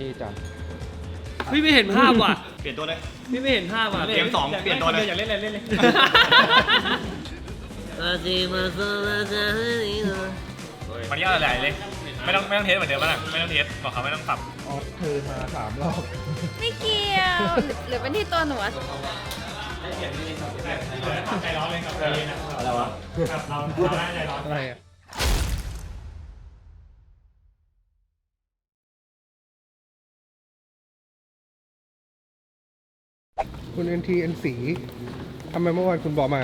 ท่จังพี่ไม่เห็นภาพว่ะเปลี่ยนตัวเลย พี่ไม่เห็นภาพว่ะเกมสองเปลี่ยนตัวเลย อยากเล่นอะไรเล่นเลยมันยากอะไรเลย ไม่ต้องไม่ต้องเทสเหมือนเดิมแล้วนะไม่ต้องเทสบอกเขาไม่ต้องปรับออฟเธอมาสามรอบไม่เกี่ยว หรือเป็นที่ตัวหนูอะใจร้อนเลยกับใจเย็นอะอะไรวะเราเราได้ใจร้อนอะไรอะ คุณเอ็นทีเอ็นสีทำไมเมื่อวานคุณบอกมา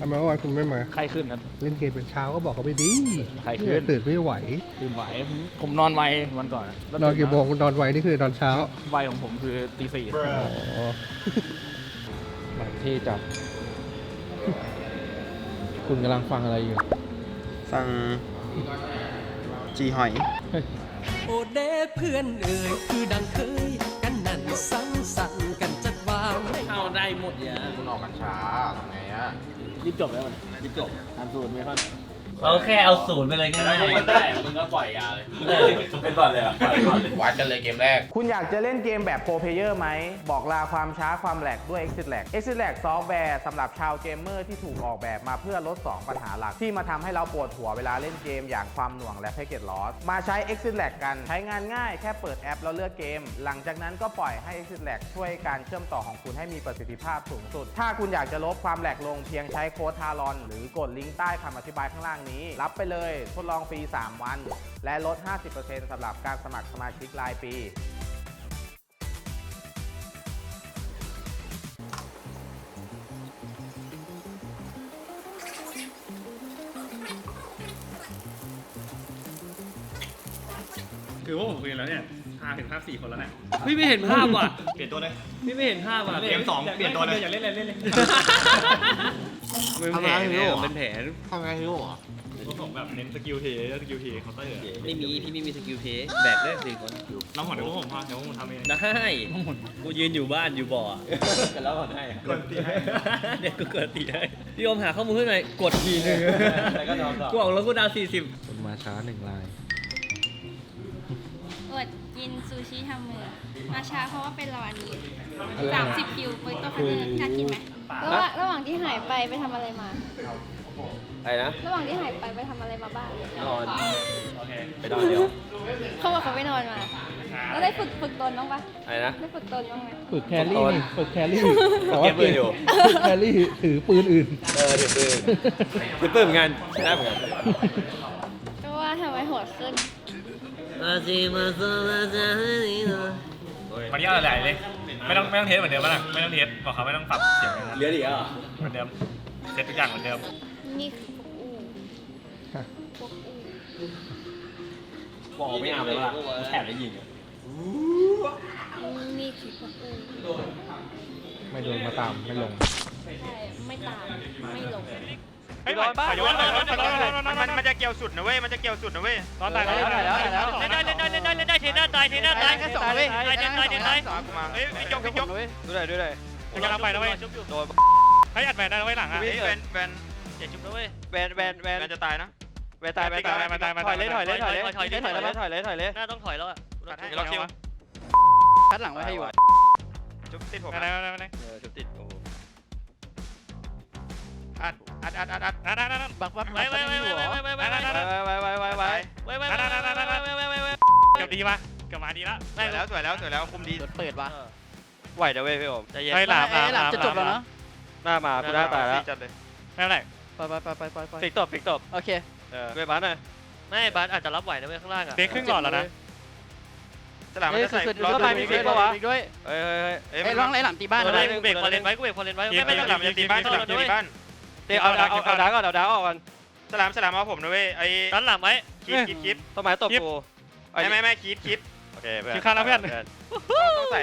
ทำไมเมื่อวานคุณไม่มาใครขึ้นครับ เล่นเกมเป็นเช้าก็บอกเขาไปดีใครขึ้น ตื่นไม่ไหว ตื่นไหวผมผมนอนไววันก่อนนอนกี่โมงคุณนอนไวนี่คือตอนเช้าไวของผมคือตีสี่อ๋อหนังเท่จังคุณกำลังฟังอะไรอยู่ ฟังจีหอย โอเดเพื่อนเอ่ยคือดังเคย รีบจบแล้วมันรีบจบทำสูตรไหมครับ เขาแค่เอาศูนย์ไปเลยก็ได้ได้มึงก็ปล่อยยาเลยเป็นก่อนเลยอะก่อนเลยหวานกันเลยเกมแรก คุณอยากจะเล่นเกมแบบโปรเพลเยอร์ไหม บอกลาความช้าความแหลกด้วย Exit Lag Exit Lag ซอฟต์แวร์สำหรับชาวเกมเมอร์ที่ถูกออกแบบมาเพื่อลด 2 ปัญหาหลัก ที่มาทำให้เราปวดหัวเวลาเล่นเกมอย่างความหน่วงและ Packet Loss มาใช้ Exit Lag กันใช้งานง่ายแค่เปิดแอปแล้วเลือกเกม หลังจากนั้นก็ปล่อยให้ Exit Lag ช่วยการเชื่อมต่อของคุณให้มีประสิทธิภาพสูงสุด ถ้าคุณอยากจะลดความแหลกลงเพียงใช้โค้ดทารอนหรือกดลิงก์ใต้คำอธิบายข้างล่างนี้ รับไปเลยทดลองฟรี 3 วัน และลด 50%สำหรับการสมัครสมาชิกรายปี คือว่าผมคุยนแล้วเนี่ย พาถึงภาพสี่คนแล้วเนี่ยพี่ไม่เห็นภาพว่ะเปลี่ยนตัวเลย พี่ไม่เห็นภาพว่ะเกมสองเปลี่ยนตัวเลยอยากเล่นอะไรเล่นเลยเป็นแผนเนี่ยเป็นแผนทำไงฮิวอะผมแบบเน้นสกิลเทสกิลเทเคาน์เตอร์ไม่มีพี่ไม่มีสกิลเพย์แบกได้สี่คนน้องหัวเดี๋ยวผมพาเดี๋ยวผมทำเองได้กูยืนอยู่บ้านอยู่บ่อกันแล้วก่อนให้กดตีให้เดี๋ยวกูเกิดตีได้พี่อมหาข้อมูลให้หน่อยกดทีหนึงแล้วก็นอนต่อกูออกแล้วกูดาวสี่สิบคนมาช้าหนึ่งลาย อดกินซูชิทำมือมาช้าเพราะว่าเป็นรออันนี้สามสิบคิวไปตัวคันเนอร์อยากกินไหมระหว่างระหว่างที่หายไปไปทำอะไรมา อะไรนะ ระหว่างที่หายไปไปทำอะไรมาบ้าง นอน ไปนอนเดียว เขาบอกเขาไปนอนมาแล้วได้ฝึกฝึกตนบ้างปะอะไรนะ ได้ฝึกตนบ้างไหมฝึกแครี่นี่ฝึกแครี่แต่ว่าเก็บปืนอยู่ ฝึกแครี่ถือปืนอื่น เออถือปืนถือปืนเหมือนกันได้เหมือนกันก็ว่าทำไมโหดขึ้น มันยากอะไรเลย ไม่ต้องไม่ต้องเทสเหมือนเดิมแล้วนะไม่ต้องเทสบอกเขาไม่ต้องปรับเสียงเลยนะเหลือดีอะเหมือนเดิมเซตทุกอย่างเหมือนเดิม นี่คือพวกอูพวกอูบอกไม่เอาเลยว่าแถบได้ยิงอะนี่คือพวกอูไม่โดนมาตามไม่ลง ใช่ ไม่ตาม ไม่ลง เฮ้ยร้อนบ้าร้อนร้อนร้อนร้อนร้อนมันมันจะเกี่ยวสุดนะเว้ย มันจะเกี่ยวสุดนะเว้ยร้อนตายแล้วตายแล้วตายแล้วเล่นได้เล่นได้เล่นได้เล่นได้เทน่าตายเทน่าตายแค่สองเว้ยตายเทน่าตายเทน่าตายเฮ้ยพี่จกพี่จกดูได้ดูได้กูจะรับไปนะเว้ยโดนให้อัดแวนได้นะเว้ยหลังอะแวนแวนเจ็ดจุดนะเว้ยแวนแวนแวนจะตายนะแวนตายแวนตายแวนตายถอยเลยถอยเลยถอยเลยถอยเลยถอยเลยถอยเลยถอยเลยน่าต้องถอยแล้วอะเดี๋ยวเราคิวคัดหลังไว้ให้อยู่จุ๊บติดผมอะไรอะไรอะไรเออจุดติดโอัดอัดอัดอัดอัดอัดอัดอัดบักบักไปไปไปไปไปไปไปไปไปไปไปไปไปไปไปไปไปเกือบดีป่ะเกือบมาดีแล้วสวยแล้วสวยแล้วสวยแล้วคุมดีเปิดวะไหวนะเว้ยพี่ผมใจเย็นเฮ้ยหลามหลามหลังจะจบแล้วเนาะหน้ามากูหน้าตายแล้วจัดเลยไม่เป็นไรไปไปไปไปไปไปฟิกตบฟิกตบโอเคเออด้วยบัสหน่อยไม่บัสอาจจะรับไหวนะเว้ยข้างล่างอะเด็กครึ่งหลอดแล้วนะสลามมันเฮ้ยจะคือใส่คือรอก็ดไปมีมีฟิฟิกปะปะวะเฮ้ยเฮ้ยเฮ้ยไอ้ร้องไรหลังตีบ้านเออเลได้ยกูเบรกพอเลนไว้กูเบรกพอเลนไว้ไม่ไม่ไม่ไม่สลามจะตีบ้านสลามจะตีบ้าน เดี๋ยวเอาเอาเอาดักก่อนเอาดักออกก่อนสลามสลามเอาผมนะเว้ยไอ้ดันหลังไว้คีบคีบคีบต้นไม้ตบกูไม่ไม่ไม่คีบคีบโอเคเพื่อนคิวข้างแล้วเพื่อน ต้องใส่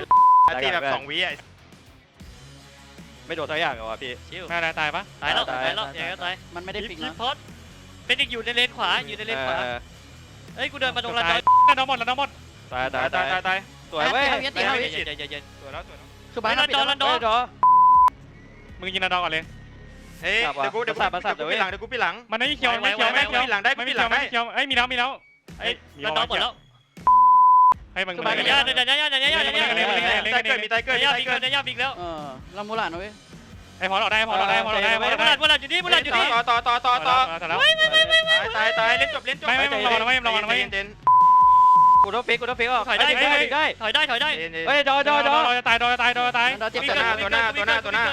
ตีแบบสองวิอะไม่โดนทั้งอย่างเหรอวะพี่ ชิวน่าจะตายปะตายแล้วตายแล้วอย่างนี้ตายมันไม่ได้ฟิกคลินะปพอดเป็นอีกอยู่ในเลนขวาอยู่ในเลนขวาเอ้ยกูเดินมาตรงลานตายจอดน้องหมดแล้วน้องหมดตายตาตายยตาตายยตายตายสวยเว้ยเย็นเย็นเย็นเย็นสวยแล้วสวยแล้วคือบ้านลานจอลานจอมึงยิงนาดอก่อนเลย เฮ้ยเดี๋ยวกูเดี๋ยวกูเดี๋ยวกูปิดหลังเดี๋ยวกูปิดหลังมันไม่เขียวไม่เขียวไม่เขียวหลังได้ไม่ปิดหลังได้เขียวไอ้มีแล้วมีแล้วไอ้ลานจอหมดแล้วให้มึงเดี๋ยวย่าเดี๋ยวย่าเดี๋ยวย่าเดี๋ยวย่าเดี๋ยวย่าไตเกิดมีไตเกิดมีย่าไตบิ๊กเกิแล้วดย่าบิ๊กแล้วเออลำมูหลานนะเว้ยไอ้พอเราได้พอเราได้พอเราได้พอมุเราลได้าดมุลาดอยู่นี่มุลาดอยู่นี่ต่อต่อต่อต่อต่อไม่ไม่ไม่ไม่ไม่ตายตายเล่นจบเล่นจบเจนกูต้องฟิกกูต้องฟิกออกถอยได้ถอยได้ถอยได้ถอยได้เจนเจนเฮ้ยดอดอดอจะตายโดนจะตายโดนจะตายดอเจ็บตัวหน้าตัวหน้าตัวหน้าตัวหน้า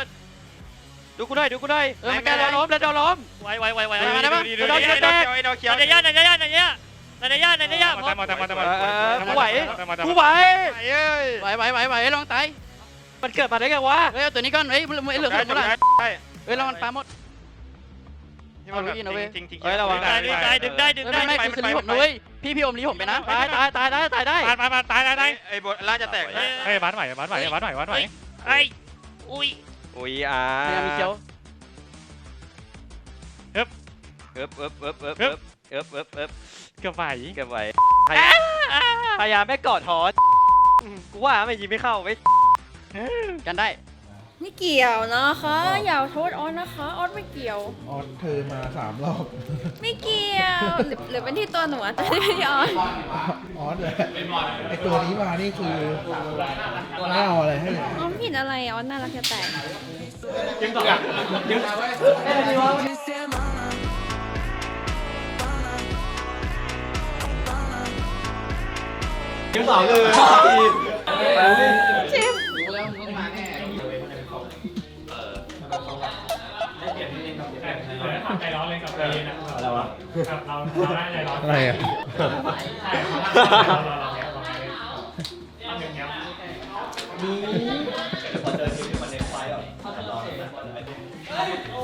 ดูกูได้ดูกูได้เออมันแกดอล้มแล้วดอล้มไวไวไวไวไอ้ดอกเขียวไอ้ดอกเขียวเดี๋ยวย่าเดี๋ยวย่าเดี๋ยวย่าเดี๋ยวย่าเดี๋ยวย่ามามามามาเออกูไหวกูไหวเอ้ยไหวไหวไหวไหวลองตายมันเกิดมาได้ไงวะเฮ้ยเอาตัวนี้ก่อนเฮ้ยเหลือได้ขนมหลานได้เฮ้ยลองมันปลาหมดที่มันแบบทิ้งทิ้งได้ดึงได้ดึงได้ดึงเฮ้ยได้ไม่ไม่คือลีผมนะเว้ยพี่พี่อมลีผมไปนะตายตายตายได้ตายได้มามามาตายตายตายไอ้บทล่าจะแตกเฮ้ยวัดใหม่วัดใหม่วัดใหม่วัดใหม่ไอ้อุ้ย อุ้ยอ่าเนี่ยมีเคี้ยวเอิบเอิบเอิบเอิบเอิบเอิบเอิบเอิบเอิบเกือบไหวเก็บไว้พยายามไม่กอดทอสกูว่าไม่ยิงไม่เข้าไม่กันได้ ไม่เกี่ยวนะคะ อย่าโทษออสนะคะออสไม่เกี่ยว ออสเธอมาสามรอบ ไม่เกี่ยว หรือหรือเป็นที่ตัวหนูอะแต่ไม่ใช่ออสออสเลยไอตัวนี้มานี่คือไม่เอาอะไรให้เลยออสผิดอะไรออสน่ารักจะแตกชิม เราได้ทำใจร้อนเลยกับเรนนะอะไรวะกับเราเราได้ใจร้อนอะไรอะใช่เราเราเราเนี่ยเราเนี่ยทำอย่างเงี้ยมีพอเจอทีมมันในไฟแบบใจร้อนเลยโอ้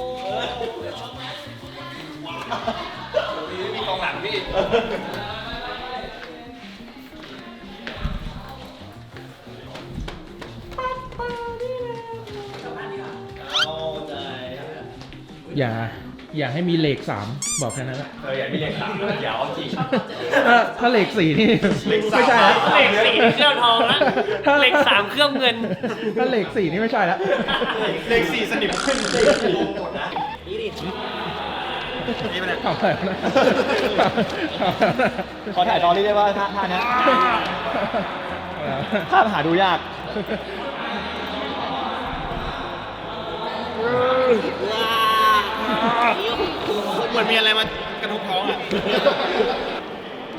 มีกองหลังพี่อย่า กสามบอกแค่นั้นแหละเอออย่ามีเหล็กสามอย่าเอาจริง ถ้าเหล็กสี่นี่ไม่ใช่แล้วเหล็กสี่เครื่องทองแล้วเหล็กสามเครื่องเงิน ถ้าเหล็กสี่นี่ไม่ใช่แล้วเลขสี่สนิมขึ้นเลขสี่หมดนะนี่มันทำอะไรนะทำอะไรนะขอถ่ายตอนนี้ได้ว่าท่าท่านี้ภาพหาดูยาก เหมือนมีอะไรมากระทบท้องอะ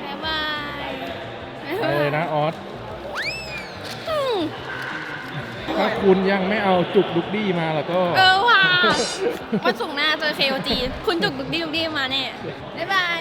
บ๊ายบายอะไรนะออสอืมถ้าคุณยังไม่เอาจุกดุกดี้มาแล้วก็ เออว่ะวันศุกร์หน้าเจอ KOG คุณจุกดุกดี้ดุกดี้มาแน่บ๊ายบาย